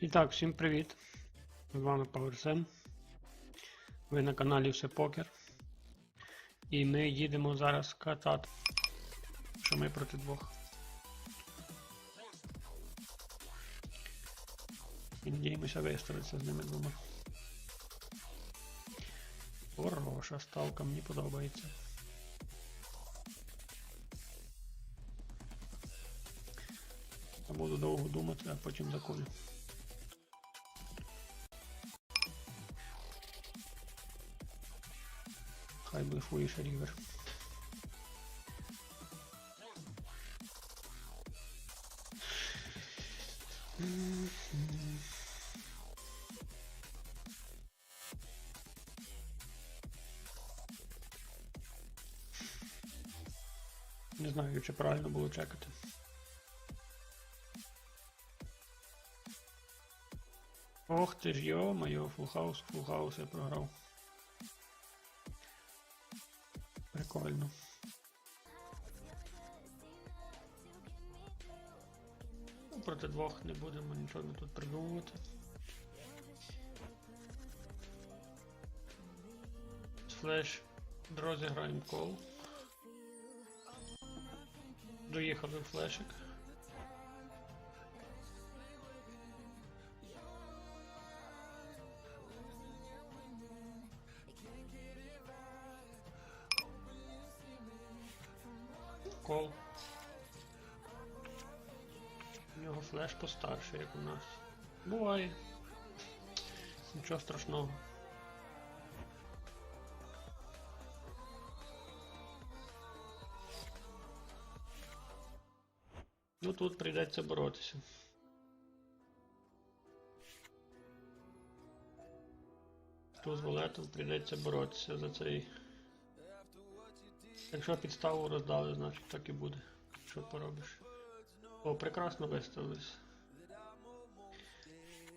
І так, всім привіт! З вами PowerSem. Ви на каналі Все Покер. І ми їдемо зараз катати. Що ми проти двох. І надіємося виставитися з ними двома. Хороша ставка, мені подобається. Я буду довго думати, а потім законю. Хай блефуєш рівер. Не знаю, чи правильно було чекати. Ох ти ж йо-моє, фулхаус, фулхаус я програв. Прикольно. Ну, проти двох не будемо нічого тут придумувати. Флеш дро граємо кол. Доїхали в флешик. Кол. У нього флеш постарше, як у нас. Буває. Нічого страшного. Ну тут прийдеться боротися. Тут з валетом прийдеться боротися за цей. Якщо підставу роздали, значить так і буде. Що поробиш? О, прекрасно виставились.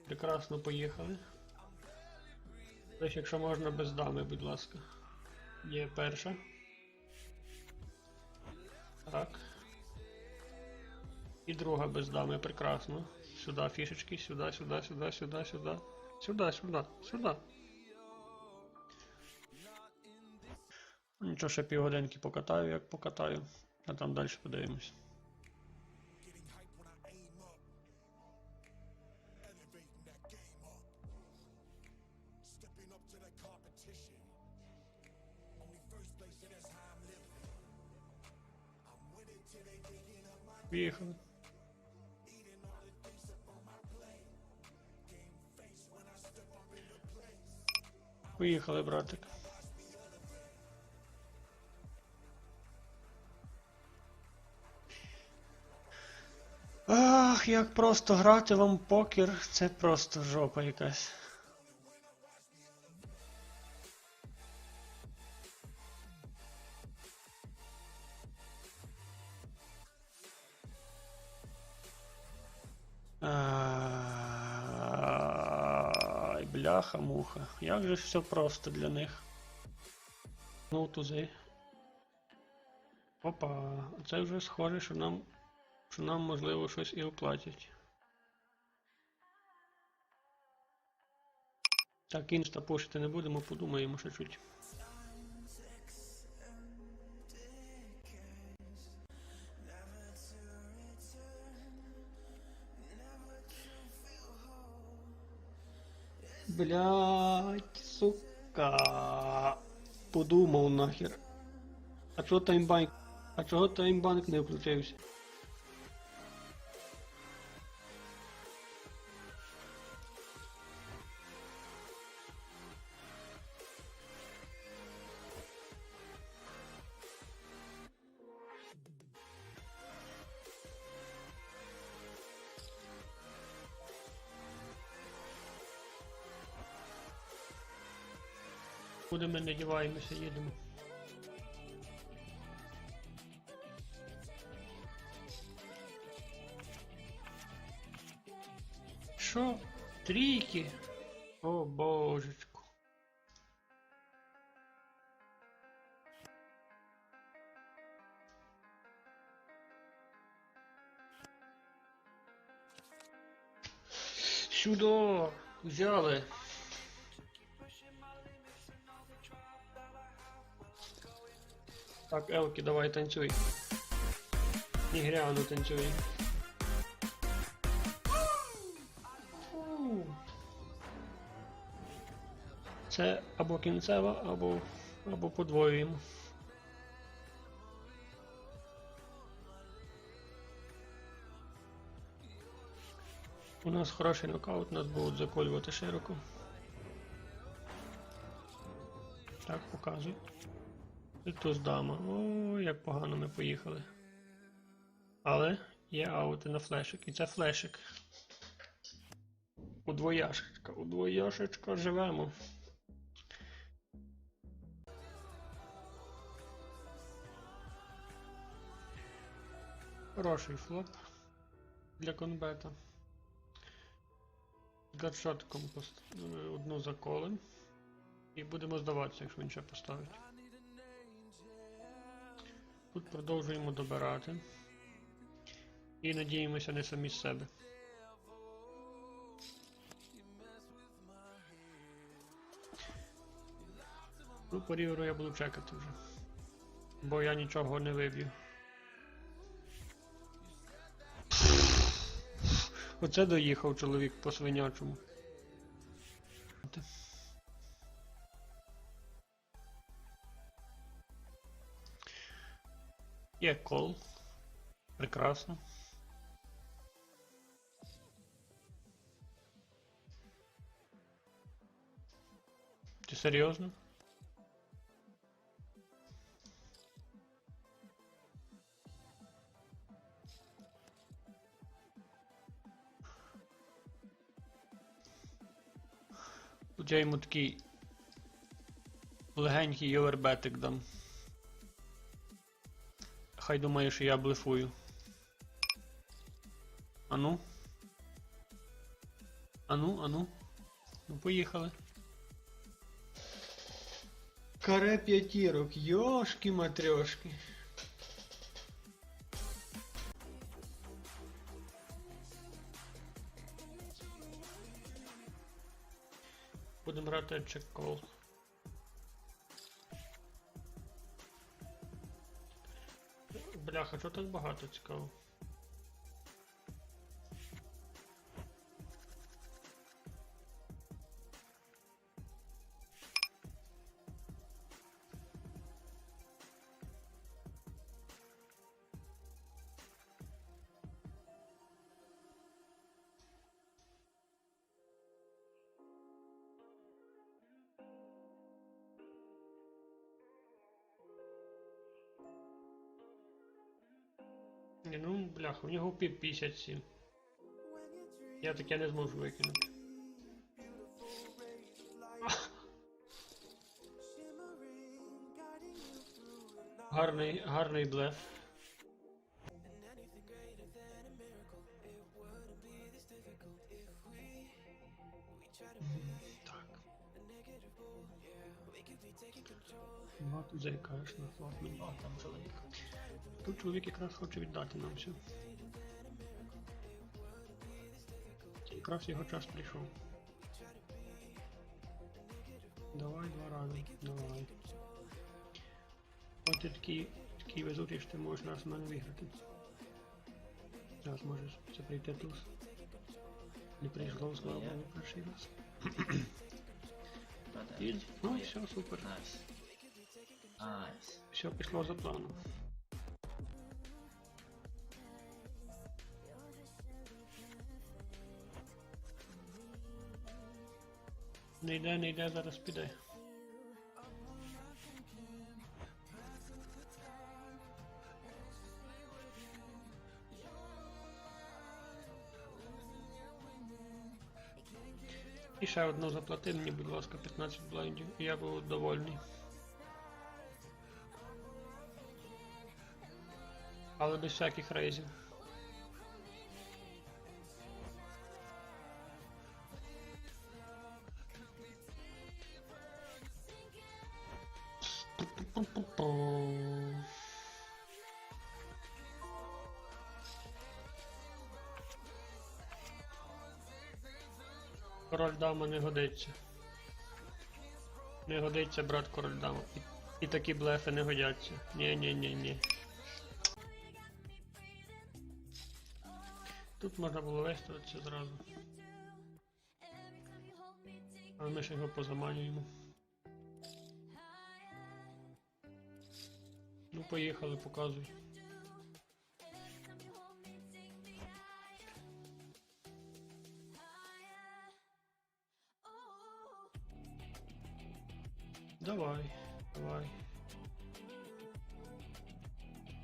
Прекрасно поїхали. Лише якщо можна без дами, будь ласка. Є перша. Так. І друга без дами, прекрасно. Сюди фішечки, сюди, сюди, сюди, сюди, сюди. Сюди, сюди, сюди. Нічого, ще півгодинки покатаю, як покатаю, а там далі подивимось. Поїхали. Поїхали, братик. Ах, як просто грати вам покер, це просто жопа якась. Ай, бляха-муха. Як же все просто для них. Ну, тузи. Опа, це вже схоже, що нам, що нам можливо щось і оплатять. Так, інста пушити не будемо, подумаємо ще чуть. Блять, сука. Подумав нахер. А чого таймбанк? А чого таймбанк не включився? Куди ми не діваємося, їдемо. Що? Трійки? О божечку. Сюди! Взяли! Так, Елки, давай танцюй. Ігряну танцюй. Це або кінцева, або, або подвоюємо. У нас хороший нокаут, нас будуть заколювати широко. Так, показуй. І туз дама. О, як погано ми поїхали. Але є аути на флешик. І це флешик. Удвояшечка, удвояшечка живемо. Хороший флоп для конбета. Пост... е, одну заколим. І будемо здаватися, якщо він ще поставить. Продовжуємо добирати. І надіємося не самі з себе. Ну, по ріверу я буду чекати вже. Бо я нічого не виб'ю. Оце доїхав чоловік по свинячому. Є кол. Прекрасно. Ти серйозно? Тут я йому такий легенький овербетик дам. Хай думає, що я блефую. Ану. Ану, ану. Ну, поїхали. Каре п'ятірок, йошки матрьошки. Будемо грати чек-кол. Бляха, чого так багато цікаво? Ні, ну, бляха, у нього піп 57. Я таке не зможу викинути. Гарний, гарний блеф. Так. Тут заїкаєш на хлопну, а там чоловік. Тут чоловік якраз хоче віддати нам все. Якраз його час прийшов. Давай два рази, давай. От ти такий, такий везучий, що ти можеш раз в мене виграти. Зараз можеш це прийти туз. Не прийшло, слава Богу, перший раз. І, ну і все, супер. nice. Nice. Все пішло за планом. Не йде, не йде, зараз піде. І ще одну заплати мені, будь ласка, 15 блайндів, і я був довольний. Але без всяких рейзів. Король дама не годиться. Не годиться брат король дама. І, і такі блефи не годяться. Ні, ні, ні, ні. Тут можна було виставитися зразу. Але ми ще його позаманюємо. Ну, поїхали, показуй. Давай, давай.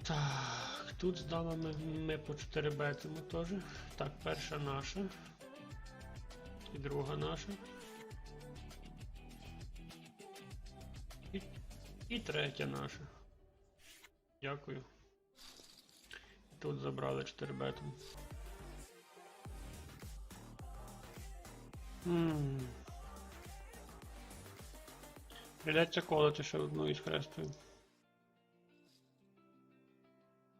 Так, тут з дамами ми по 4 бетимо теж. Так, перша наша. І друга наша. І, і третя наша. Дякую. Тут забрали 4 бетом. Ммм. Придеться колоти ще одну із хрестою.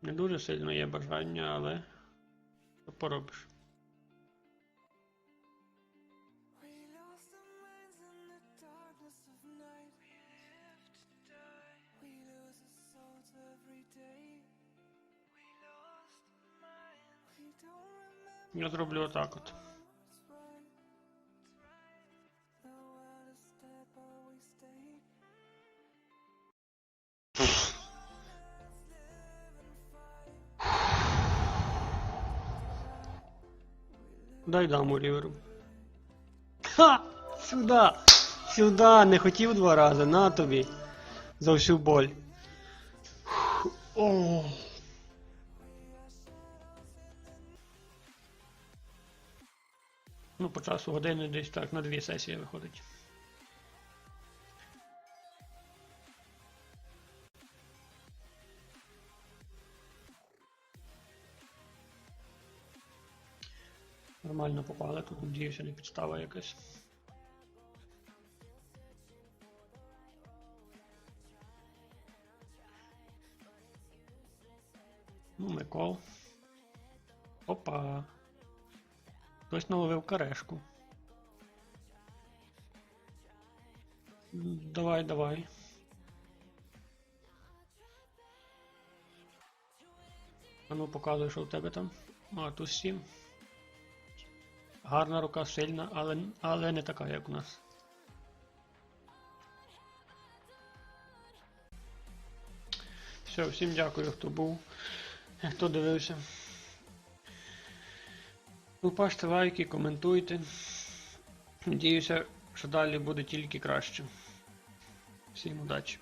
Не дуже сильно є бажання, але що поробиш. Я зроблю отак от. Дай даму ріверу. Ха! Сюди! Сюди! Не хотів два рази, на тобі. За всю боль. Фу, О. по часу години десь так на дві сесії виходить. Нормально попали, тут надіюся, не підстава якась. Ну, Микол. Опа. Хтось наловив карешку. Давай, давай. А ну показуй, що в тебе там. А, тут 7. Гарна рука, сильна, але, але не така, як у нас. Все, всім дякую, хто був, хто дивився. Лупаште лайки, коментуйте. Надіюся, що далі буде тільки краще. Всім удачі!